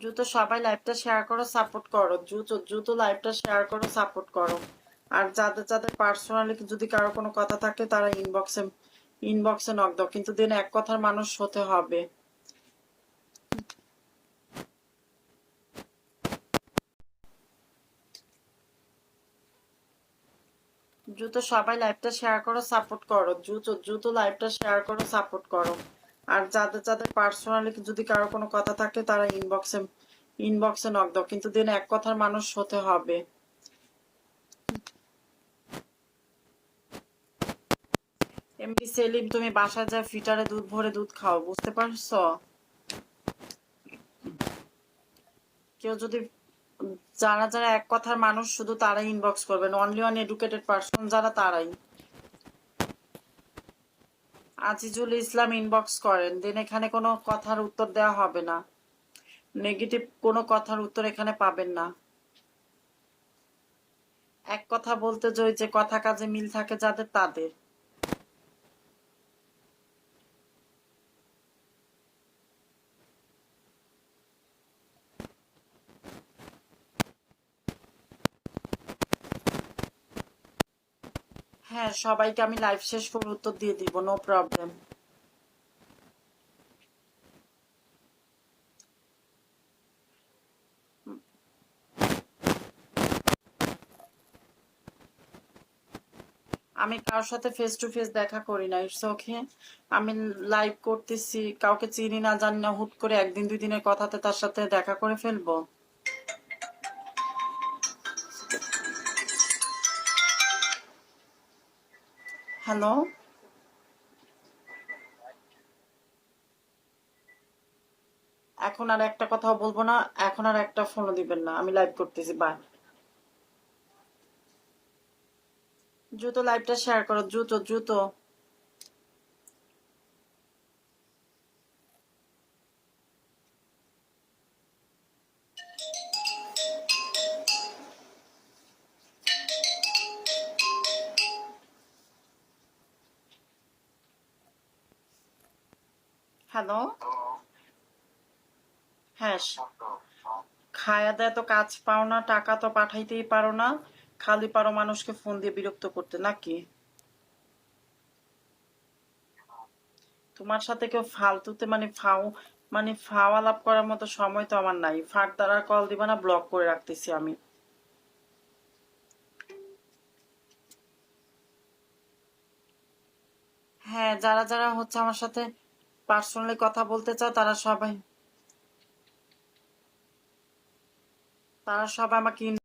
দ্রুত সবাই লাইভটা শেয়ার করো সাপোর্ট করো। দ্রুত দ্রুত লাইভটা শেয়ার করো সাপোর্ট করো। আর যাদের যাদের পার্সোনালি যদি কারও কোনো কথা থাকে, তারা ইনবক্সে ইনবক্সে নক দাও। কিন্তু দিন এক কথার মানুষ হতে হবে। দ্রুত সবাই লাইভটা শেয়ার করো সাপোর্ট করো। দ্রুত দ্রুত লাইভটা শেয়ার করো সাপোর্ট করো। আর যাদের যাদের পার্সোনালি যদি কারও কোনো কথা থাকে, তারা ইনবক্সে ইনবক্সে নক দাও। কিন্তু দিন এক কথার মানুষ হতে হবে। এমনি সেলিম, তুমি বাসায় যা ফিটারে দুধ, ভরে দুধ খাও, বুঝতে পারছ? কেউ যদি যারা যারা এক কথার মানুষ, শুধু তারাই ইনবক্স করবেন। অনলি অন এডুকেটেড পার্সন যারা, তারাই। আজিজুল ইসলাম ইনবক্স করেন দেন এখানে কোনো কথার উত্তর দেওয়া হবে না। নেগেটিভ কোনো কথার উত্তর এখানে পাবেন না। এক কথা বলতে যে কথা কাজে মিল থাকে যাদের তাদের। হ্যাঁ সবাইকে আমি লাইভ শেষ করে উত্তর দিয়ে দিব নো প্রবলেম আমি কারোর সাথে ফেস টু ফেস দেখা করি না ইটস ওকে আমি লাইভ করতেছি, কাউকে চিনি না, জানি না, হুট করে একদিন, দুই দিনের কথাতে তার সাথে দেখা করে ফেলব। হ্যালো এখন আর একটা কথাও বলব না, এখন আর একটা ফোনও দিবেন না, আমি লাইভ করতেছি বাই দ্রুত লাইভটা শেয়ার করো, দ্রুত দ্রুত। হ্যালো? হ্যাঁ খায়া দেয় তো কাজ পাও না টাকা তো পাঠাইতেই পারো না খালি পারো মানুষকে ফোন দিয়ে বিরক্ত করতে নাকি? তোমার সাথে কেউ ফালতুতে মানে ফাও মানে ফাও আলাপ করার মতো সময় তো আমার নাই। ফাঁক দ্বারা কল দিবা না ব্লক করে রাখতেছি আমি। হ্যাঁ যারা যারা হচ্ছে আমার সাথে পার্সোনালি কথা বলতে চাও তারা সবাই তারা সবাই আমাকে